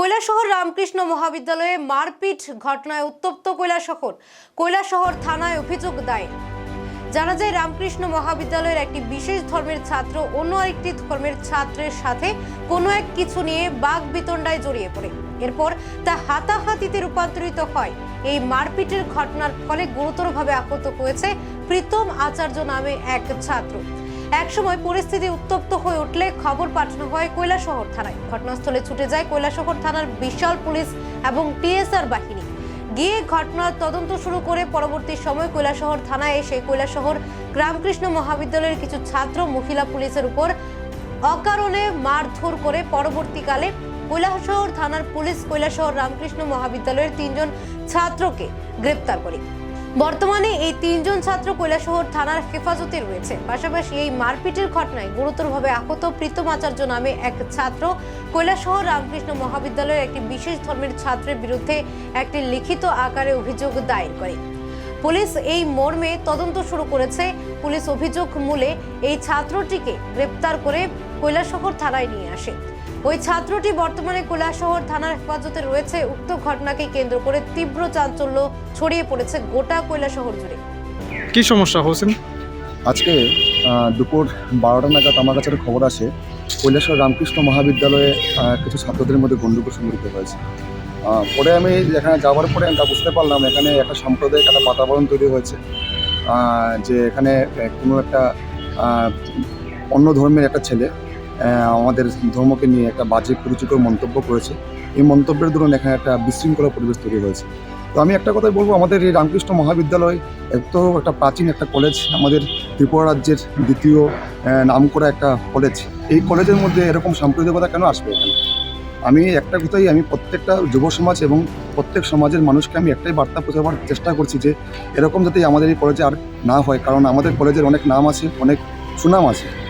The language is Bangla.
কৈলাসহর রামকৃষ্ণ মহাবিদ্যালয়ে মারপিট ঘটনায় উত্তপ্ত কৈলাসহর। কৈলাসহর থানায় অভিযোগ দায়ের। জানা যায়, রামকৃষ্ণ মহাবিদ্যালয়ের একটি বিশেষ ধর্মের ছাত্র অন্য আরেকটি ধর্মের ছাত্রের সাথে কোনো এক কিছু নিয়ে বাঘ বিতণ্ডায় জড়িয়ে পড়ে। এরপর তা হাতাহাতিতে রূপান্তরিত হয়। এই মারপিটের ঘটনার ফলে গুরুতরভাবে আহত হয়েছে প্রীতম আচার্য নামে এক ছাত্র। একসময় পরিস্থিতি উত্তপ্ত হয়ে উঠলে খবর পাঠানো হয় কৈলাসহর থানায়। ঘটনাস্থলে ছুটে যায় কৈলাসহর থানার বিশাল পুলিশ এবং টিএসআর বাহিনী। গিয়ে ঘটনার তদন্ত শুরু করে পরবর্তী সময় কৈলাসহর থানায় এসে কৈলাসহর রামকৃষ্ণ মহাবিদ্যালয়ের কিছু ছাত্র মহিলা পুলিশের উপর অকারণে মারধর করে পরবর্তীকালে কৈলাসহর থানার পুলিশ কৈলাসহর রামকৃষ্ণ মহাবিদ্যালয়ের তিনজন ছাত্রকে গ্রেপ্তার করে। বর্তমানে এই তিনজন ছাত্র কৈলাসহর থানার হেফাজতে রয়েছে। পাশাপাশি এই মারপিটের ঘটনায় গুরুতরভাবে আহত প্রীতম আচার্য নামে এক ছাত্র কৈলাসহর রামকৃষ্ণ মহাবিদ্যালয়ের একটি বিশেষ ধর্মের ছাত্রের বিরুদ্ধে একটি লিখিত আকারে অভিযোগ দায়ের করে। পুলিশ এই মর্মে তদন্ত শুরু করেছে। পুলিশ অভিযোগ মূলে এই ছাত্রটিকে গ্রেপ্তার করে কৈলাসহর থানায় নিয়ে আসে। ওই ছাত্রটি বর্তমানে কৈলাসহর থানার হেফাজতে রয়েছে। উক্ত ঘটনাকে কেন্দ্র করে তীব্র চাঞ্চল্য ছড়িয়ে পড়েছে গোটা কৈলাসহর জুড়ে। কি সমস্যা হোসেন? আজকে দুপুর বারোটা নাগাদ আমার কাছে খবর আসে। কৈলাসর রামকৃষ্ণ মহাবিদ্যালয়ে কিছু ছাত্রদের মধ্যে গণ্ডগোল সংঘটিত হয়েছে। পরে আমি এখানে যাওয়ার পরে আমি বুঝতে পারলাম, এখানে একটা সাম্প্রদায়িক একটা বাতাবরণ তৈরি হয়েছে। যে এখানে কোনো একটা অন্য ধর্মের একটা ছেলে আমাদের ধর্মকে নিয়ে একটা বাজে কুরুচিকর মন্তব্য করেছে। এই মন্তব্যের দরুন এখানে একটা বিশৃঙ্খলা পরিবেশ তৈরি হয়েছে। তো আমি একটা কথাই বলব, আমাদের এই রামকৃষ্ণ মহাবিদ্যালয় এত একটা প্রাচীন একটা কলেজ, আমাদের ত্রিপুরা রাজ্যের দ্বিতীয় নাম করা একটা কলেজ। এই কলেজের মধ্যে এরকম সাম্প্রদায়িকতা কেন আসবে এখানে? আমি একটা কথাই, আমি প্রত্যেকটা যুব সমাজ এবং প্রত্যেক সমাজের মানুষকে আমি একটাই বার্তা পৌঁছাবার চেষ্টা করছি যে, এরকম যাতে আমাদের এই কলেজে আর না হয়। কারণ আমাদের কলেজের অনেক নাম আছে, অনেক সুনাম আছে।